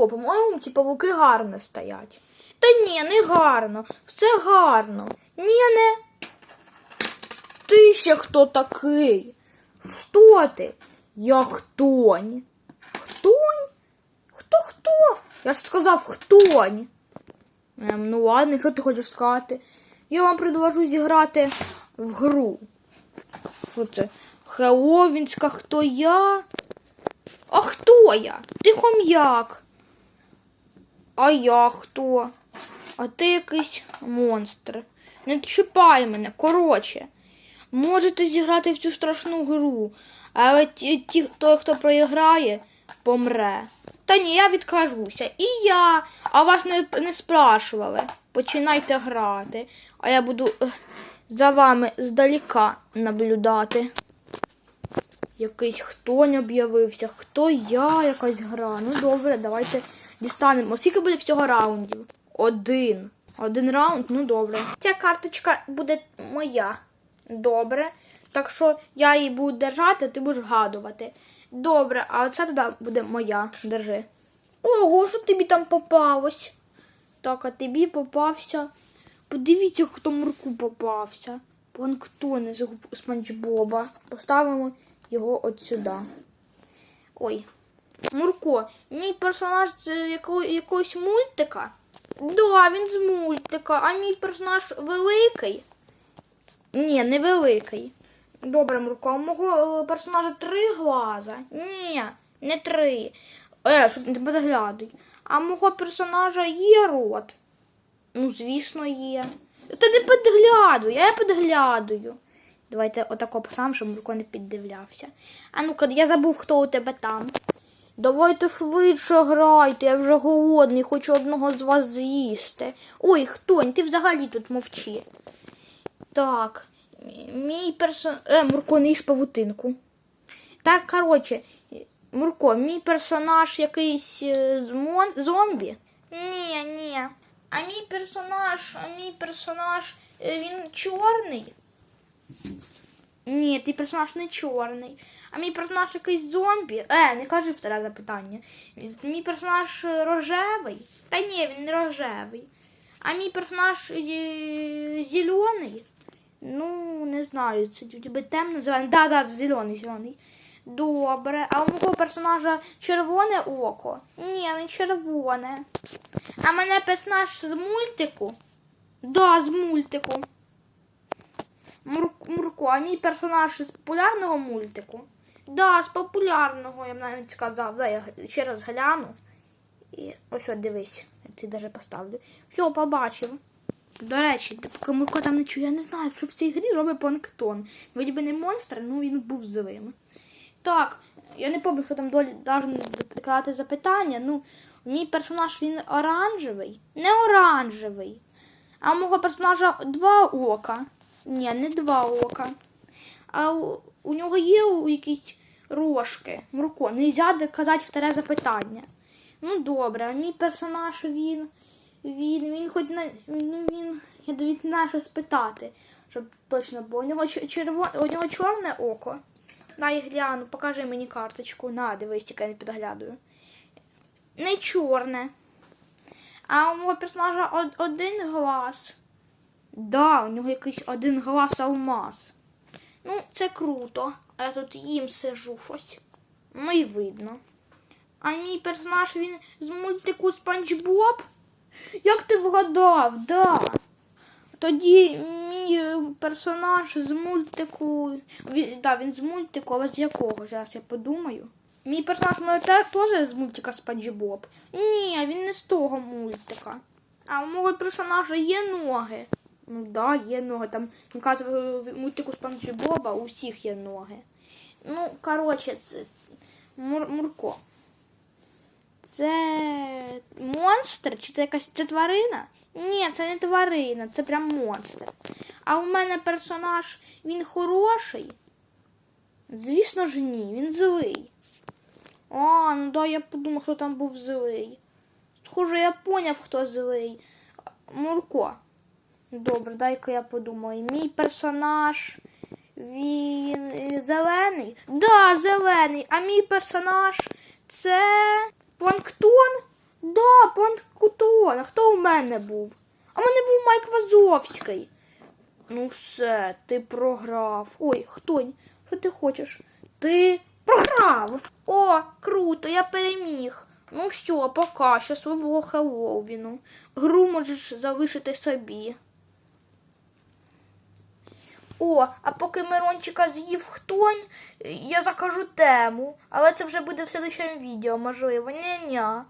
Мурко, по-моєму, ці павуки гарно стоять. Та ні, не гарно. Все гарно. Ні, не. Ти ще хто такий? Хто ти? Я хтонь. Хтонь? Хто хто? Я ж сказав хтонь. Ем, ну ладно, що ти хочеш сказати? Я вам предложу зіграти в гру. Що це? Хеловінська, хто я? А хто я? Ти хом'як. А я хто? А ти якийсь монстр. Не чіпай мене, коротше. Можете зіграти в цю страшну гру, але ті, ті хто, хто проіграє, помре. Та ні, я відкажуся. І я, а вас не, не спрашували. Починайте грати, а я буду ех, за вами здаліка наблюдати. Якийсь хто не об'явився, хто я, якась гра. Ну добре, давайте дістанемо. Скільки буде всього раундів? Один. Один раунд, ну добре. Ця карточка буде моя. Добре. Так що я її буду держати, а ти будеш вгадувати. Добре, а оце тоді буде моя. Держи. Ого, що тобі там попалось? Так, а тобі попався. Подивіться, хто Мурку попався. Планктон з Спанч Боба. Поставимо його от сюди. Ой. Мурко, мій персонаж з якого, якогось мультика. Да, він з мультика, а мій персонаж великий. Ні, не великий. Добре, Мурко, а у мого е, персонажа три глаза. Ні, не три. Е, що ти не підглядуй. А мого персонажа є рот. Ну, звісно, є. Та не підглядуй, я підглядую. Давайте отако поставимо, щоб Мурко не піддивлявся. А ну-ка, я забув, хто у тебе там. Давайте швидше грайте, я вже голодний, хочу одного з вас з'їсти. Ой, хтонь, ти взагалі тут мовчи. Так, мій персон... Е, Мурко, не їж павутинку. Так, коротше, Мурко, мій персонаж якийсь е, мон... зомбі? Ні, ні. А мій персонаж, а мій персонаж, е, він чорний? Ні, твій персонаж не чорний. А мій персонаж якийсь зомбі. Е, не кажи вторе запитання. Мій персонаж е, рожевий? Та ні, він не рожевий. А мій персонаж е, зелений? Ну, не знаю, це ніби темно зелений. Да, да, зелений, зелений. Добре. А у мого персонажа червоне око? Ні, не червоне. А мене персонаж з мультику? Да, з мультику. Мур... Мурко, а мій персонаж з популярного мультику? Да, з популярного, я б навіть сказав. Да, я ще раз гляну. І ось от дивись, я ти даже поставлю. Все, побачив. До речі, поки Мурко там не чує, я не знаю, що в цій грі робить планктон. Би не монстр, ну він був злим. Так, я не пам'ятаю, хто там долі должен запитання. Ну, мій персонаж він оранжевий. Не оранжевий. А у мого персонажа два ока. Ні, не два ока. А у, у нього є якісь рожки. Мурко, не можна казати вторе запитання. Ну добре, а мій персонаж він. Він, він хоч на. Він, ну, він. Я навіть не що спитати, щоб точно було. У нього черво, у нього чорне око. Дай гляну, покажи мені карточку. На, дивись, тільки я не підглядую. Не чорне. А у мого персонажа од- один глаз. Да, у нього якийсь один глаз алмаз. Ну, це круто. Я тут їм сижу щось. Ну і видно. А мій персонаж він з мультику Спанч Боб? Як ти вгадав? Да. Тоді мій е, персонаж з мультику. Він, да, він з мультику, але з якого? Зараз я подумаю. Мій персонаж може теж з мультика Спанч Боб? Ні, він не з того мультика. А у мого персонажа є ноги. Ну да, є ноги. Там він каже, в мультику Спанч Боба у всіх є ноги. Ну, коротше, це, це Мур, Мурко. Це монстр? Чи це якась це тварина? Ні, це не тварина, це прям монстр. А у мене персонаж, він хороший? Звісно ж ні, він злий. А, ну да, я подумав, хто там був злий. Схоже, я поняв, хто злий. Мурко. Добре, дай-ка я подумаю. Мій персонаж. Він е, зелений? Да, зелений. А мій персонаж це планктон? понт Кутон. А хто у мене був? А в мене був Майк Вазовський. Ну все, ти програв. Ой, хто? Що ти хочеш? Ти програв. О, круто, я переміг. Ну все, пока, щасливого Хеллоуіну. Гру можеш залишити собі. О, а поки Мирончика з'їв хтонь, я закажу тему. Але це вже буде в следующому відео, можливо. Ня-ня.